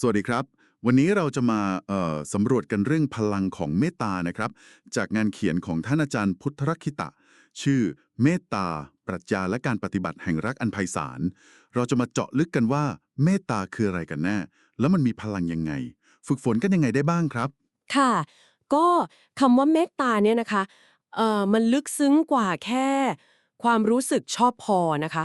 สวัสดีครับ วันนี้เราจะมาสำรวจกันเรื่องพลังของเมตตานะครับ จากงานเขียนของท่านอาจารย์พุทธรักขิตะ ชื่อเมตตา ปรัชญาและการปฏิบัติแห่งรักอันไพศาล เราจะมาเจาะลึกกันว่าเมตตาคืออะไรกันแน่ แล้วมันมีพลังยังไง ฝึกฝนกันยังไงได้บ้างครับ ค่ะ ก็คำว่าเมตตาเนี่ยนะคะมันลึกซึ้งกว่าแค่ ความรู้สึกชอบพอนะคะ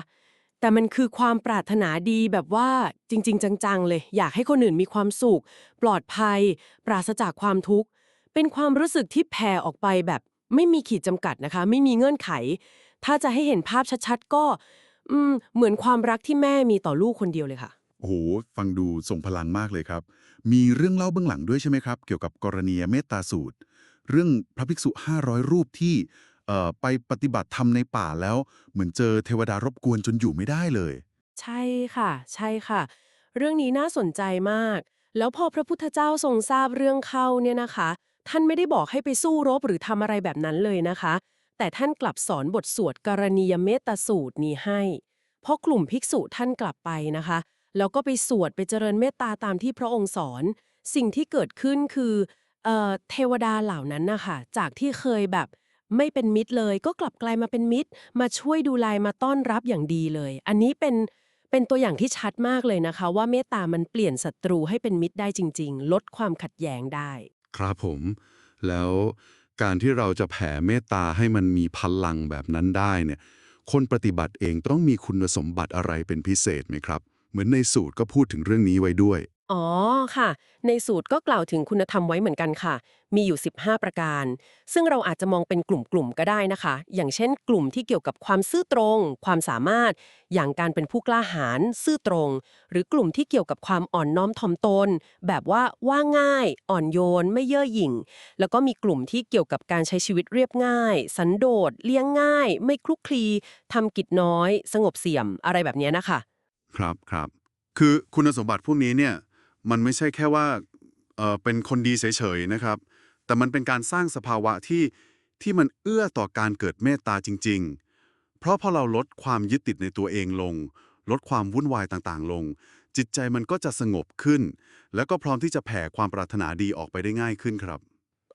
แต่มันคือความปรารถนาดีแบบว่าจริง ๆ จังๆ เลย อยากให้คนอื่นมีความสุข ปลอดภัย ปราศจากความทุกข์ เป็นความรู้สึกที่แผ่ออกไปแบบไม่มีขีดจำกัดนะคะ ไม่มีเงื่อนไข ถ้าจะให้เห็นภาพชัดๆ ก็อืมเหมือนความรักที่แม่มีต่อลูกคนเดียวเลยค่ะ โอ้โห ฟังดูทรงพลังมากเลยครับ มีเรื่องเล่าเบื้องหลังด้วยใช่ไหมครับ เกี่ยวกับกรณีเมตตาสูตร เรื่องพระภิกษุ 500 รูปที่ ไปปฏิบัติธรรมในป่าแล้ว เหมือนเจอเทวดารบกวนจนอยู่ไม่ได้เลย ใช่ค่ะ ใช่ค่ะ เรื่องนี้น่าสนใจมาก แล้วพอพระพุทธเจ้าทรงทราบเรื่องเข้าเนี่ยนะคะ ท่านไม่ได้บอกให้ไปสู้รบหรือทำอะไรแบบนั้นเลยนะคะ แต่ท่านกลับสอนบทสวดกรณียเมตตาสูตรนี้ให้ เพราะกลุ่มภิกษุท่านกลับไปนะคะ แล้วก็ไปสวดไปเจริญเมตตาตามที่พระองค์สอน สิ่งที่เกิดขึ้นคือเอ่อเทวดาเหล่านั้นนะคะจากที่เคยแบบ ไม่เป็นมิตรเลย ก็กลับกลายมาเป็นมิตร มาช่วยดูแลมาต้อนรับอย่างดีเลย อันนี้เป็นเป็นตัวอย่างที่ชัดมากเลยนะคะ ว่าเมตตามันเปลี่ยนศัตรูให้เป็นมิตรได้จริง ๆ ลดความขัดแย้งได้ ครับผม แล้วการที่เราจะแผ่เมตตาให้มันมีพลังแบบนั้นได้เนี่ย คนปฏิบัติเองต้องมีคุณสมบัติอะไรเป็นพิเศษไหมครับ เหมือนในสูตรก็พูดถึงเรื่องนี้ไว้ด้วย อ๋อค่ะ ในสูตรก็กล่าวถึงคุณธรรมไว้เหมือนกันค่ะ มีอยู่ 15 ประการ ซึ่งเราอาจจะมองเป็นกลุ่มๆก็ได้นะคะ อย่างเช่น กลุ่มที่เกี่ยวกับความซื่อตรง ความสามารถ อย่างการเป็นผู้กล้าหาญซื่อตรง หรือกลุ่มที่เกี่ยวกับความอ่อนน้อมถ่อมตน แบบว่าว่าง่าย อ่อนโยน ไม่เย่อหยิ่ง แล้วก็มีกลุ่มที่เกี่ยวกับการใช้ชีวิตเรียบง่าย สันโดษเลี้ยงง่าย ไม่คลุกคลีทำกิจน้อย สงบเสี่ยมอะไรแบบนี้นะคะ ครับครับคือคุณสมบัติพวกนี้เนี่ย มันไม่ใช่แค่ว่าเออเป็นคนดีเฉยๆนะครับ แต่มันเป็นการสร้างสภาวะที่ที่มันเอื้อต่อการเกิดเมตตาจริง ๆ เพราะพอเราลดความยึดติดในตัวเองลง ลดความวุ่นวายต่างๆ ลง จิตใจมันก็จะสงบขึ้น แล้วก็พร้อมที่จะแผ่ความปรารถนาดีออกไปได้ง่ายขึ้นครับ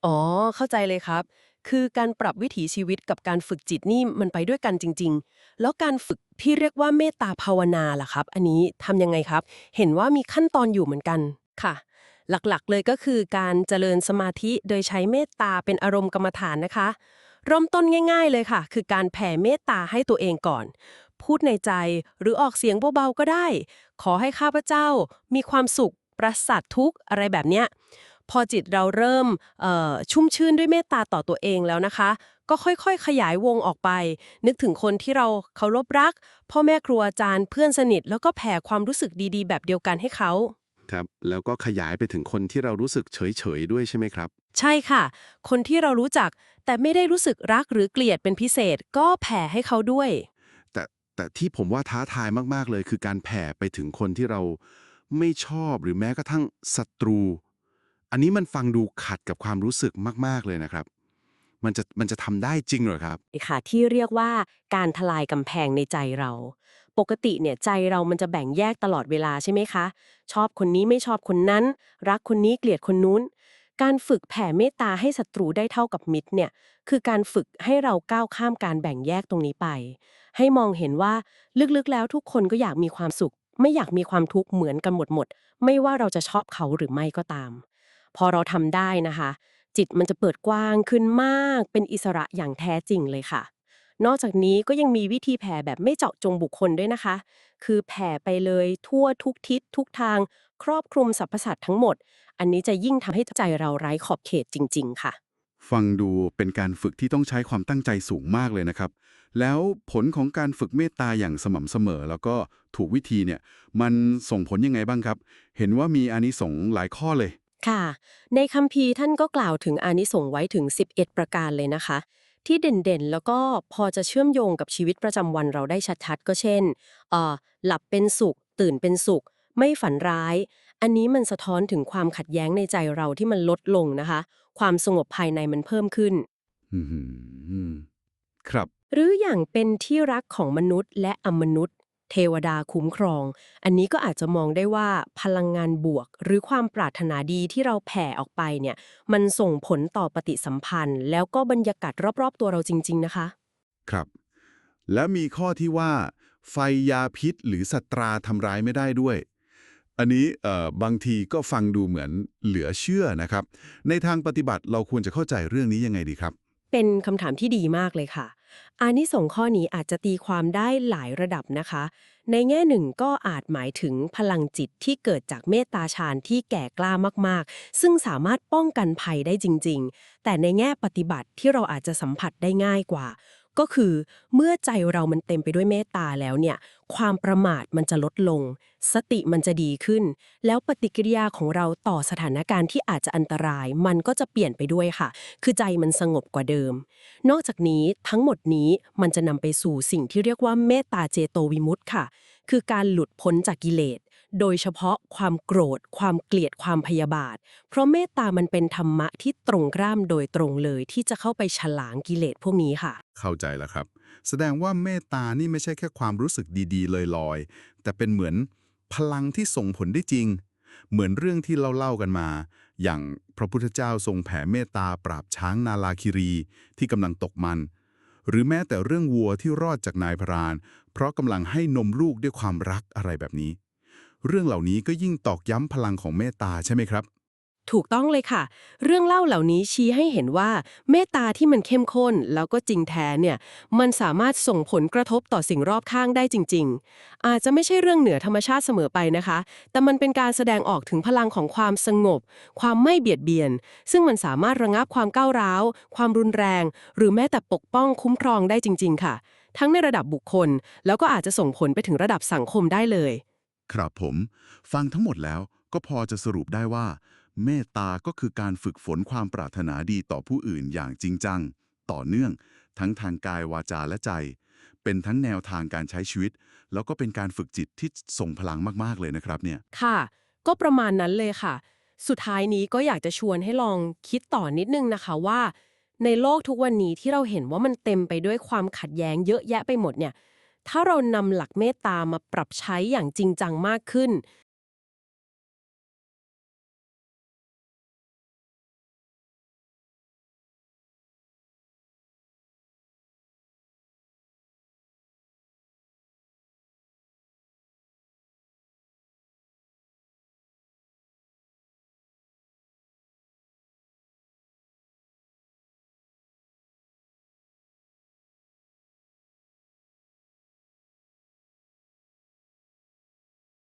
อ๋อ เข้าใจเลยครับ คือการปรับวิถีชีวิตกับการฝึกจิตนี่มันไปด้วยกันจริง ๆ แล้วการฝึกที่เรียกว่าเมตตาภาวนาล่ะครับ อันนี้ทำยังไงครับ เห็นว่ามีขั้นตอนอยู่เหมือนกันค่ะ หลักๆเลยก็คือการเจริญสมาธิโดยใช้เมตตาเป็นอารมณ์กรรมฐานนะคะเริ่มต้นง่าย ๆเลยค่ะ คือการแผ่เมตตาให้ตัวเองก่อน พูดในใจหรือออกเสียงเบาๆก็ได้ ขอให้ข้าพเจ้ามีความสุขประสัททุกข์อะไรแบบเนี้ย พอจิตเราเริ่มเอ่อชุ่มชื่นด้วยเมตตาต่อตัวเองแล้วนะคะ ก็ค่อยๆ ขยายวงออกไป นึกถึงคนที่เราเคารพรัก พ่อแม่ครูอาจารย์เพื่อนสนิท แล้วก็แผ่ความรู้สึกดีๆ แบบเดียวกันให้เขาครับแล้วก็ขยายไปถึงคนที่เรารู้สึกเฉยๆด้วยใช่ไหมครับ ใช่ค่ะ คนที่เรารู้จักแต่ไม่ได้รู้สึกรักหรือเกลียดเป็นพิเศษ ก็แผ่ให้เขาด้วย แต่แต่ที่ผมว่าท้าทายมากๆเลย คือการแผ่ไปถึงคนที่เราไม่ชอบหรือแม้กระทั่งศัตรู อันนี้มันฟังดูขัดกับความรู้สึกมาก ๆ เลยนะครับ มันจะมันจะทำได้จริงเหรอครับ ค่ะที่เรียกว่าการทลายกำแพงในใจเรา ปกติเนี่ยใจเรามันจะแบ่งแยกตลอดเวลาใช่ไหมคะ ชอบคนนี้ไม่ชอบคนนั้น รักคนนี้เกลียดคนนู้น การฝึกแผ่เมตตาให้ศัตรูได้เท่ากับมิตรเนี่ยคือการฝึกให้เราก้าวข้ามการแบ่งแยกตรงนี้ไป ให้มองเห็นว่าลึกๆแล้วทุกคนก็อยากมีความสุข ไม่อยากมีความทุกข์เหมือนกันหมดหมด ไม่ว่าเราจะชอบเขาหรือไม่ก็ตาม พอเราทำได้นะคะ จิตมันจะเปิดกว้างขึ้นมาก เป็นอิสระอย่างแท้จริงเลยค่ะ นอกจากนี้ก็ยังมีวิธีแผ่แบบไม่เจาะจงบุคคลด้วยนะคะ คือแผ่ไปเลยทั่วทุกทิศทุกทาง ครอบคลุมสรรพสัตว์ทั้งหมด อันนี้จะยิ่งทำให้ใจเราไร้ขอบเขตจริง ๆ ค่ะ ฟังดูเป็นการฝึกที่ต้องใช้ความตั้งใจสูงมากเลยนะครับ แล้วผลของการฝึกเมตตาอย่างสม่ำเสมอ แล้วก็ถูกวิธีเนี่ย มันส่งผลยังไงบ้างครับ เห็นว่ามีอานิสงส์หลายข้อเลย ค่ะ ในคัมภีร์ท่านก็กล่าวถึงอานิสงส์ไว้ถึง 11 ประการเลยนะคะ ที่เด่นๆ แล้วก็พอจะเชื่อมโยงกับชีวิตประจำวันเราได้ชัดๆ ก็เช่นเอ่อหลับเป็นสุข ตื่นเป็นสุข ไม่ฝันร้าย อันนี้มันสะท้อนถึงความขัดแย้งในใจเราที่มันลดลงนะคะ ความสงบภายในมันเพิ่มขึ้นอืมครับ หรืออย่างเป็นที่รักของมนุษย์และอมนุษย์ เทวดาคุ้มครอง อันนี้ก็อาจจะมองได้ว่าพลังงานบวก หรือความปรารถนาดีที่เราแผ่ออกไปเนี่ยมันส่งผลต่อปฏิสัมพันธ์ แล้วก็บรรยากาศรอบๆ ตัวเราจริง ๆ นะคะ ครับ และมีข้อที่ว่า ไฟยาพิษหรือสัตราทำร้ายไม่ได้ด้วย อันนี้เอ่อบางทีก็ฟังดูเหมือนเหลือเชื่อนะครับ ในทางปฏิบัติเราควรจะเข้าใจเรื่องนี้ยังไงดีครับ เป็นคำถามที่ดีมากเลยค่ะ อานิสงส์ข้อนี้อาจจะตีความได้หลายระดับนะคะ ในแง่หนึ่งก็อาจหมายถึงพลังจิตที่เกิดจากเมตตาฌานที่แก่กล้ามากๆ ซึ่งสามารถป้องกันภัยได้จริง ๆ แต่ในแง่ปฏิบัติที่เราอาจจะสัมผัสได้ง่ายกว่า ก็คือเมื่อใจเรามันเต็มไปด้วยเมตตาแล้วเนี่ย ความประมาทมันจะลดลง สติมันจะดีขึ้น แล้วปฏิกิริยาของเราต่อสถานการณ์ที่อาจจะอันตราย มันก็จะเปลี่ยนไปด้วยค่ะ คือใจมันสงบกว่าเดิม นอกจากนี้ทั้งหมดนี้มันจะนำไปสู่สิ่งที่เรียกว่าเมตตาเจโตวิมุตต์ค่ะ คือการหลุดพ้นจากกิเลสโดยเฉพาะความโกรธ ความเกลียดความพยาบาท เพราะเมตตามันเป็นธรรมะที่ตรงกล้ามโดยตรงเลยที่จะเข้าไปฉลางกิเลสพวกนี้ค่ะ เข้าใจแล้วครับ แสดงว่าเมตตานี่ไม่ใช่แค่ความรู้สึกดีๆลอยๆ แต่เป็นเหมือนพลังที่ส่งผลได้จริง เหมือนเรื่องที่เล่าๆกันมา อย่างพระพุทธเจ้าทรงแผ่เมตตาปราบช้างนาลาคิรีที่กำลังตกมัน หรือแม้แต่เรื่องวัวที่รอดจากนายพราน เพราะกำลังให้นมลูกด้วยความรักอะไรแบบนี้ เรื่องเหล่านี้ก็ยิ่งตอกย้ำพลังของเมตตาใช่ไหมครับ ถูกต้องเลยค่ะ เรื่องเล่าเหล่านี้ชี้ให้เห็นว่า เมตตาที่มันเข้มข้นแล้วก็จริงแท้เนี่ยมันสามารถส่งผลกระทบต่อสิ่งรอบข้างได้จริง ๆ อาจจะไม่ใช่เรื่องเหนือธรรมชาติเสมอไปนะคะ แต่มันเป็นการแสดงออกถึงพลังของความสงบ ความไม่เบียดเบียน ซึ่งมันสามารถระงับความก้าวร้าว ความรุนแรง หรือแม้แต่ปกป้องคุ้มครองได้จริง ๆ ค่ะ ทั้งในระดับบุคคล แล้วก็อาจจะส่งผลไปถึงระดับสังคมได้เลย ครับผม ฟังทั้งหมดแล้วก็พอจะสรุปได้ว่า เมตตาก็คือการฝึกฝนความปรารถนาดีต่อผู้อื่นอย่างจริงจัง ต่อเนื่อง ทั้งทางกายวาจาและใจ เป็นทั้งแนวทางการใช้ชีวิต แล้วก็เป็นการฝึกจิตที่ส่งพลังมากๆเลยนะครับเนี่ย ค่ะ ก็ประมาณนั้นเลยค่ะ สุดท้ายนี้ก็อยากจะชวนให้ลองคิดต่อนิดนึงนะคะว่า ในโลกทุกวันนี้ที่เราเห็นว่ามันเต็มไปด้วยความขัดแย้งเยอะแยะไปหมดเนี่ยถ้าเรานำหลักเมตตามาปรับใช้อย่างจริงจังมากขึ้น